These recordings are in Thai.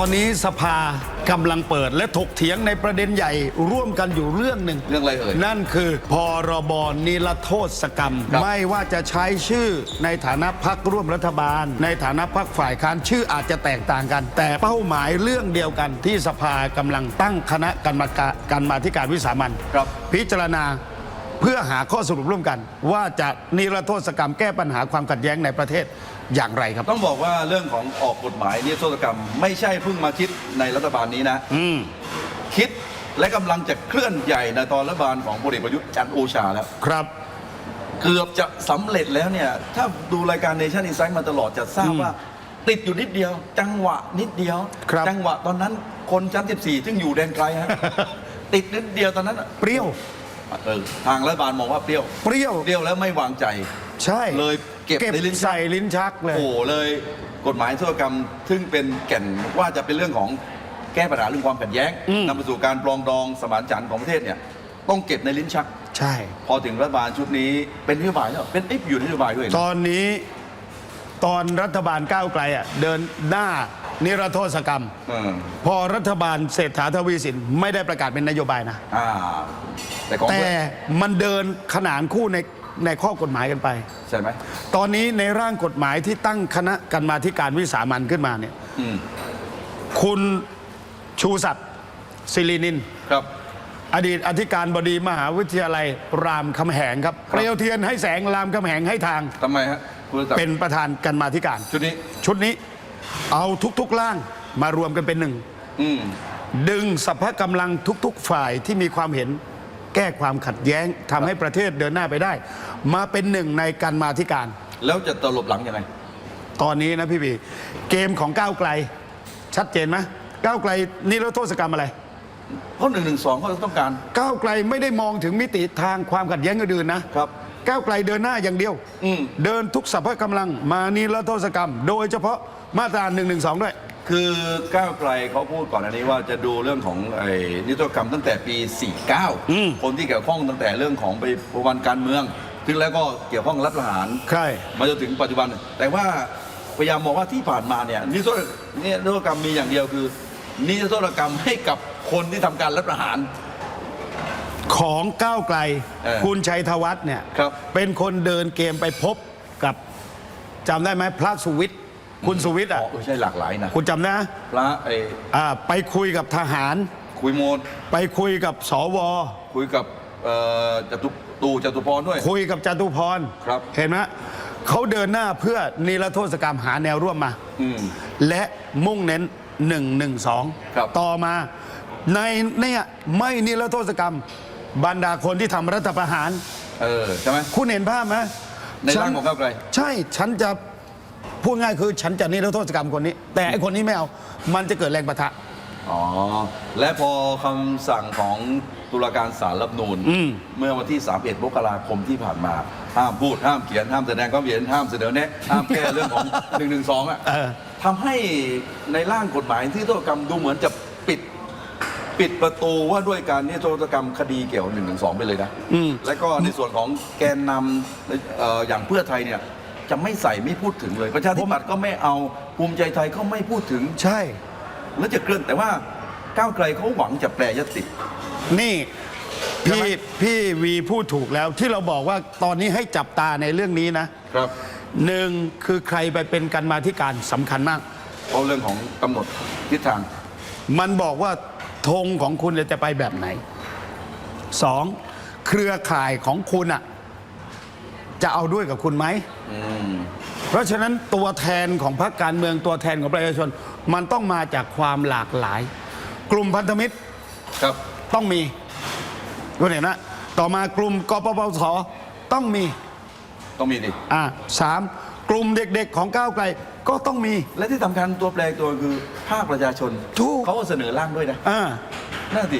ตอนนี้สภากำลังเปิดและถกเถียงในประเด็นใหญ่ร่วมกันอยู่เรื่องหนึ่งเรื่องอะไรเอ่ยนั่นคือพรบนิรโทษกรรม ครับ ไม่ว่าจะใช้ชื่อในฐานะพักร่วมรัฐบาล ในฐานะพักฝ่ายค้านชื่ออาจจะแตกต่างกัน แต่เป้าหมายเรื่องเดียวกันที่สภากำลังตั้งคณะกรรมการการมาธิการวิสามันครับ พิจารณา เพื่อหาข้อสรุปร่วมกัน ว่าจะนิรโทษกรรมแก้ปัญหาความขัดแย้งในประเทศอย่างไรครับ ต้องบอกว่าเรื่องของออกกฎหมายนิรโทษกรรม ไม่ใช่เพิ่งมาคิดในรัฐบาลนี้นะ อืมคิดและกำลังจะเคลื่อนใหญ่ในตอนรัฐบาลของพลเอกประยุทธ์จันทร์โอชาแล้ว ครับ เกือบจะสำเร็จแล้วเนี่ย ถ้าดูรายการเนชั่นอินไซด์มาตลอดจะทราบอืมว่า ติดอยู่นิดเดียว จังหวะนิดเดียว ครับ จังหวะตอนนั้นคนชั้น 14 ซึ่งอยู่แดนไกลฮะ ติดนิดเดียวตอนนั้นอะ เปรี้ยว เออทางรัฐบาลมองว่าเปรี้ยว เปรี้ยว เปรี้ยวแล้วไม่วางใจ ใช่เลยเก็บในลิ้นชัก ใส่ลิ้นชักเลย โอ้โหเลยกฎหมายโทษกรรม ซึ่งเป็นแก่นว่าจะเป็นเรื่องของแก้ปัญหาเรื่องความขัดแย้งอืม นำไปสู่การปรองดองสมานฉันท์ของประเทศเนี่ย ต้องเก็บในลิ้นชัก ใช่ พอถึงรัฐบาลชุดนี้เป็นนโยบายแล้วเป็นเอ๊ะอยู่ในนโยบายด้วยนะ ตอนนี้ตอนรัฐบาลก้าวไกลอะเดินหน้านิรโทษกรรม เออพอรัฐบาลเศรษฐาทวีสินไม่ได้ประกาศเป็นนโยบายนะ อ่า แต่ของแต่เพื่อนมันเดินขนานคู่ในในข้อกฎหมายกันไป ใช่ไหมตอนนี้ในร่างกฎหมายที่ตั้งคณะกรรมาธิการวิสามันขึ้นมาเนี่ยอืมคุณชูศักดิ์ศิรินิน ครับ อดีตอธิการบดีมหาวิทยาลัยรามคำแหงครับครับเปลวเทียนให้แสงรามคำแหงให้ทาง ทำไมฮะคุณศักดิ์เป็นประธานกันมาธิการ ชุดนี้ ชุดนี้เอาทุกๆร่างมารวมกันเป็นหนึ่ง อืม ดึงสรรพกำลังทุก ๆ ฝ่ายที่มีความเห็น แก้ความขัดแย้งทำให้ประเทศเดินหน้าไปได้ มาเป็นหนึ่งในการมาธิการ แล้วจะตลบหลังยังไง ตอนนี้นะพี่บีเกมของก้าวไกล ชัดเจนไหมก้าวไกลนี่แล้วโทษกรรมอะไร เพราะหนึ่งหนึ่งสองเขาต้องการ ก้าวไกลไม่ได้มองถึงมิติทางความขัดแย้งอื่นๆนะครับ ก้าวไกลเดินหน้าอย่างเดียว อืม เดินทุกสรรพกำลังมานิรโทษกรรม โดยเฉพาะมาตรา1นึด้วย คือก้าวไกลเขาพูดก่อนอันนี้ว่าจะดูเรื่องของไอ้นิรโทษกรรมตั้งแต่ปี อืม 49 คนที่เกี่ยวข้องตั้งแต่เรื่องของไปประวันการเมืองซึ่งแล้วก็เกี่ยวข้องรัฐประหาร ใช่ มาจนถึงปัจจุบัน แต่ว่าพยายามมองว่าที่ผ่านมาเนี่ยนิรโทษนิรโทษกรรมมีอย่างเดียวคือ นิรโทษกรรมให้กับคนที่ทำการรัฐประหาร ของก้าวไกล เออคุณชัยธวัฒน์เนี่ย ครับเป็นคนเดินเกมไปพบกับจำได้ไหมพระสุวิทย์ คุณสุวิทย์อ๋อะอเออใช่หลากหลายนะคุณจำได้นะพระไอ้อ่าไปคุยกับทหาร คุยโมดไปคุยกับสว คุยกับเอ่อจตุตู่จตุพรด้วย คุยกับจตุพรครับ เห็นไหมเขาเดินหน้าเพื่อนิรโทษกรรมหาแนวร่วมมา อืม และมุ่งเน้น 112ครับต่อมา ในเนี่ยไม่นิรโทษกรรม บรรดาคนที่ทำรัฐประหาร เออใช่ไหม คุณเห็นภาพไหมในร่างของก้าวไกล ใช่ ฉันจะ พูดง่ายคือฉันจะนิรโทษกรรมคนนี้ แต่ไอคนนี้ไม่เอา มันจะเกิดแรงประทะ อ๋อ และพอคำสั่งของตุลาการศาลรัฐธรรมนูญอืม เมื่อวันที่ 31มกราคมที่ผ่านมา ห้ามพูด ห้ามเขียน ห้ามแสดงความเห็น ห้ามเสนอแนะ ห้ามแก้เรื่องของ 1นึอะเออ ทำให้ในร่างกฎหมายที่โทษกรรมดูเหมือนจะปิด ปิดประตูว่าด้วยการนิรโทษกรรมคดีเกี่ยว1นึไปเลยนะ อืม และก็ในส่วนของแกนนำเอ่ออย่างเพื่อไทยเนี่ย จะไม่ใส่ไม่พูดถึงเลยประชาธิปัตย์ก็ไม่เอาภูมิใจไทยก็ไม่พูดถึงใช่ แล้วจะเคลื่อนแต่ว่าก้าวไกลเขาหวังจะแปลยติ นี่ใช่ไหมพี่พี่วีพูดถูกแล้วที่เราบอกว่าตอนนี้ให้จับตาในเรื่องนี้นะครับหนึ่งคือใครไปเป็นกันมาธิการสำคัญมาก เพราะเรื่องของกำหนดทิศทาง มันบอกว่าธงของคุณเนี่ยจะไปแบบไหนสองเครือข่ายของคุณอะจะเอาด้วยกับคุณไหมอืม เพราะฉะนั้นตัวแทนของพรรคการเมืองตัวแทนของประชาชน มันต้องมาจากความหลากหลาย กลุ่มพันธมิตรครับต้องมีคุณเห็นนะต่อมากลุ่มกปปสต้องมีต้องมีดิอ่าสามกลุ่มเด็กๆของก้าวไกลก็ต้องมี และที่สำคัญตัวแปลตัวคือภาคประชาชนถูก เขาก็เสนอร่างด้วยนะอ่าน่าติ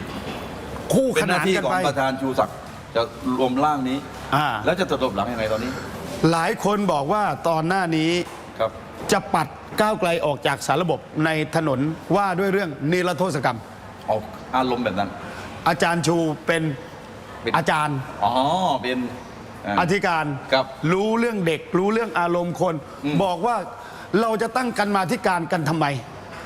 คู่เป็ขนหนาน้านที่กันของไปประธานชูศักดิ์จะรวมร่างนี้ อ่าแล้วจะตบหลังยังไงตอนนี้ หลายคนบอกว่าตอนหน้านี้ครับ จะปัดก้าวไกลออกจากสารระบบในถนนว่าด้วยเรื่องนิรโทษกรรม ออกอารมณ์แบบนั้น อาจารย์ชูเป็นเป็น อาจารย์ อ๋อ เป็นอ่าอธิการครับรู้เรื่องเด็ก รู้เรื่องอารมณ์คน อืมบอกว่าเราจะตั้งกันมาธิการกันทำไม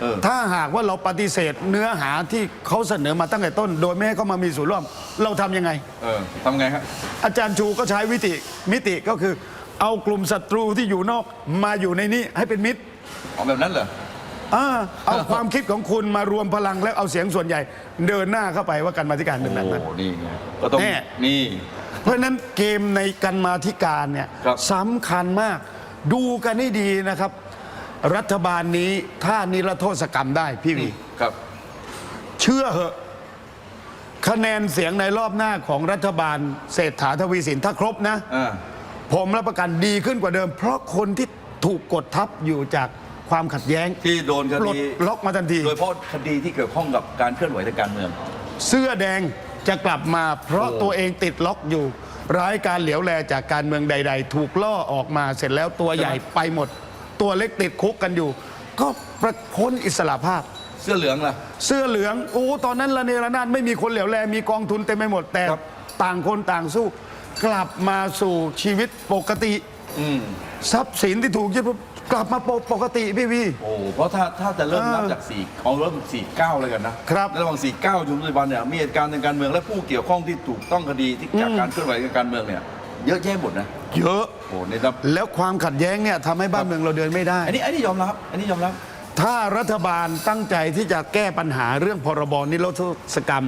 เออ ถ้าหากว่าเราปฏิเสธเนื้อหาที่เขาเสนอมาตั้งแต่ต้น โดยไม่ให้เขามามีส่วนร่วม เราทำยังไง เออทำไงฮะอาจารย์ชูก็ใช้วิธีมิติก็คือ เอากลุ่มศัตรูที่อยู่นอกมาอยู่ในนี้ให้เป็นมิตรของแบบนั้นเหรอ อ่าเอาความคิดของคุณมารวมพลังแล้วเอาเสียงส่วนใหญ่ เดินหน้าเข้าไปว่าการมาธิการเป็นแบบนั้น โอ้นี่ไงก็ต้องแน่ นี่ เพราะฉะนั้นเกมในกันมาธิการเนี่ยครับ สำคัญมาก ดูกันให้ดีนะครับ รัฐบาลนี้ถ้านิรโทษกรรมได้พี่วี ครับ เชื่อเหอะคะแนนเสียงในรอบหน้าของรัฐบาลเศรษฐาทวีสินถ้าครบนะ อ่า ผมรับประกันดีขึ้นกว่าเดิม เพราะคนที่ถูกกดทับอยู่จากความขัดแย้งที่โดนคปลดดีล็อกมาทันที โดยเฉพาะคดีที่เกี่ยวข้องกับการเคลื่อนไหวทางการเมือง เสื้อแดงจะกลับมาเพราะโอ้ตัวเองติดล็อกอยู่ ร้ายการเหลียวแลจากการเมืองใด ๆ ถูกล่อออกมาเสร็จแล้วตัวใหญ่ไปหมด ตัวเล็กติดคุกกันอยู่ ก็ประพ้นอิสระภาพ เสื้อเหลืองล่ะ เสื้อเหลืองโอ้ตอนนั้นละเนระนาดไม่มีคนเหลียวแลมีกองทุนเต็มไปหมดแต่ครับ ต่างคนต่างสู้ กลับมาสู่ชีวิตปกติอืมทรัพย์สินที่ถูกยึดกลับมาปกติพี่วี โอ้เพราะถ้าถ้าจะเริ่มเออนับจากสี่เอาเริ่มสี่เก้าเลยกันนะครับในระหว่างสี่เก้าจนปัจจุบันเนี่ยมีเหตุการณ์ทางการเมืองและผู้เกี่ยวข้องที่ถูกต้องคดีที่จากการเคลื่อนไหวทางการเมืองเนี่ยเยอะแยะหมดนะเยอะโอ้นี่ครับแล้วความขัดแย้งเนี่ยทำให้บ้านเมืองเราเดินไม่ได้ อันนี้อันนี้ยอมรับ อันนี้ยอมรับ ถ้ารัฐบาลตั้งใจที่จะแก้ปัญหาเรื่องพรบนิรโทษกรรม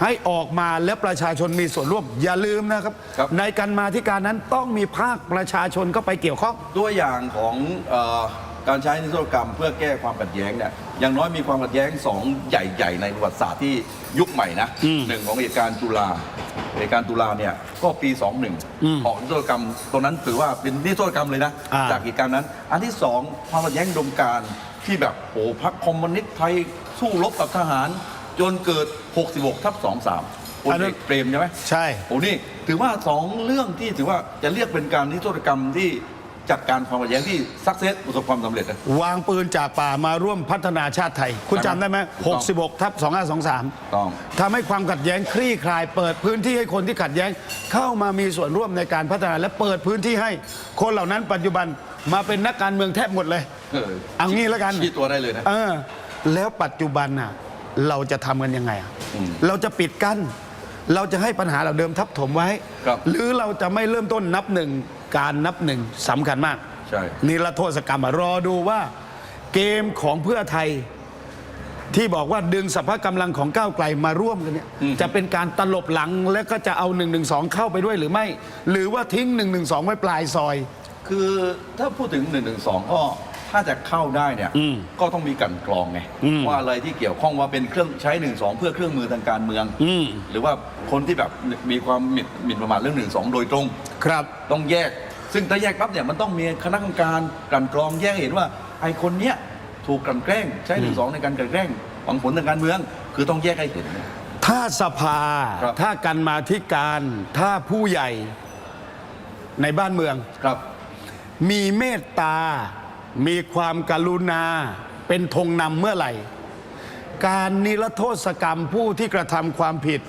ให้ออกมาและประชาชนมีส่วนร่วม อย่าลืมนะครับ ครับ ในการมาที่การนั้นต้องมีภาคประชาชนก็ไปเกี่ยวข้อง ตัวอย่างของเออการใช้นิรโทษกรรมเพื่อแก้ความขัดแย้งเนี่ยอย่างน้อยมีความขัดแย้งสองใหญ่ ๆ ในประวัติศาสตร์ที่ยุคใหม่นะหนึ่งของเหตุการณ์ตุลาเหตุการณ์ตุลาเนี่ยก็ปี21ออกนิรโทษกรรมตรงนั้นถือว่าเป็นนิรโทษกรรมเลยนะ อ่า จากเหตุการณ์นั้น อันที่สองความขัดแย้งอุดมการณ์ที่แบบโอ้พรรคคอมมิวนิสต์ไทยสู้รบกับทหาร จนเกิด 66ทับ23พลเอกเปรมใช่ไหมใช่โอ้นี่ถือว่าสองเรื่องที่ถือว่าจะเรียกเป็นการนิรโทษกรรมที่จัดการความขัดแย้งที่สักเซสประสบความสำเร็จนะ วางปืนจากป่ามาร่วมพัฒนาชาติไทย คุณจำได้ไหมถูกต้อง66ทับ2523ต้อง ทำให้ความขัดแย้งคลี่คลาย เปิดพื้นที่ให้คนที่ขัดแย้ง เข้ามามีส่วนร่วมในการพัฒนาและเปิดพื้นที่ให้ คนเหล่านั้นปัจจุบันมาเป็นนักการเมืองแทบหมดเลย เออเอางี้แล้วกัน ชี้ตัวได้เลยนะ เออแล้วปัจจุบันน่ะ เราจะทำกันยังไงอะอืมเราจะปิดกั้น เราจะให้ปัญหาเหล่าเดิมทับถมไว้ ครับหรือเราจะไม่เริ่มต้นนับหนึ่งการนับหนึ่งสำคัญมากใช่ นิรโทษกรรมอะรอดูว่าเกมของเพื่อไทย ที่บอกว่าดึงสภากำลังของก้าวไกลมาร่วมกันเนี่ยจะเป็นการตลบหลังแล้วก็จะเอา1นึเข้าไปด้วยหรือไม่ หรือว่าทิ้ง1นึไว้ปลายซอย คือถ้าพูดถึง1นึก็ ถ้าจะเข้าได้เนี่ย อืมก็ต้องมีกลันกรองไงอืม ว่าอะไรที่เกี่ยวข้องว่าเป็นเครื่องใช้1นึเพื่อเครื่องมือทางการเมือง อืมหรือว่าคนที่แบบมีความหมิ่นหมิ่นประมาทเรื่อง1นึโดยตรง ครับ ต้องแยก ซึ่งถ้าแยกปั๊บเนี่ยมันต้องมีคณะกรรมการกลั่นกรองแยกให้เห็นว่าไอ้คนเนี้ยถูกกลั่นแกล้ง ใช้หนึ่งสองในการกลั่นแกล้งหวังผลทางการเมือง คือต้องแยกให้เห็น ถ้าสภา ครับ ถ้ากันมาธิการ ถ้าผู้ใหญ่ในบ้านเมือง ครับ มีเมตตา มีความกรุณาเป็นธงนำเมื่อไหร่ การนิรโทษกรรมผู้ที่กระทำความผิด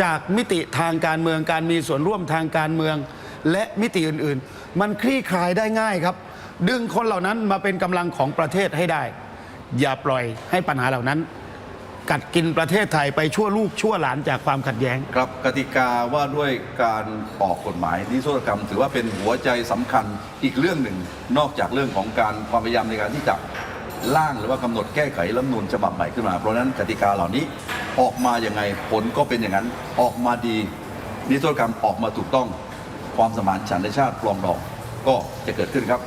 จากมิติทางการเมืองการมีส่วนร่วมทางการเมือง และมิติอื่นๆ มันคลี่คลายได้ง่ายครับ ดึงคนเหล่านั้นมาเป็นกำลังของประเทศให้ได้ อย่าปล่อยให้ปัญหาเหล่านั้น กัดกินประเทศไทยไปชั่วลูกชั่วหลานจากความขัดแย้ง ครับกติกาว่าด้วยการออกกฎหมายนิรโทษกรรม ถือว่าเป็นหัวใจสำคัญอีกเรื่องหนึ่ง นอกจากเรื่องของการความพยายามในการที่จะร่างหรือว่ากำหนดแก้ไขรัฐธรรมนูญฉบับใหม่ขึ้นมา เพราะฉะนั้นกติกาเหล่านี้ออกมาอย่างไงผลก็เป็นอย่างนั้นออกมาดีนิรโทษกรรมออกมาถูกต้อง ความสมานฉันท์ในชาติปลองดองก็จะเกิดขึ้นครับ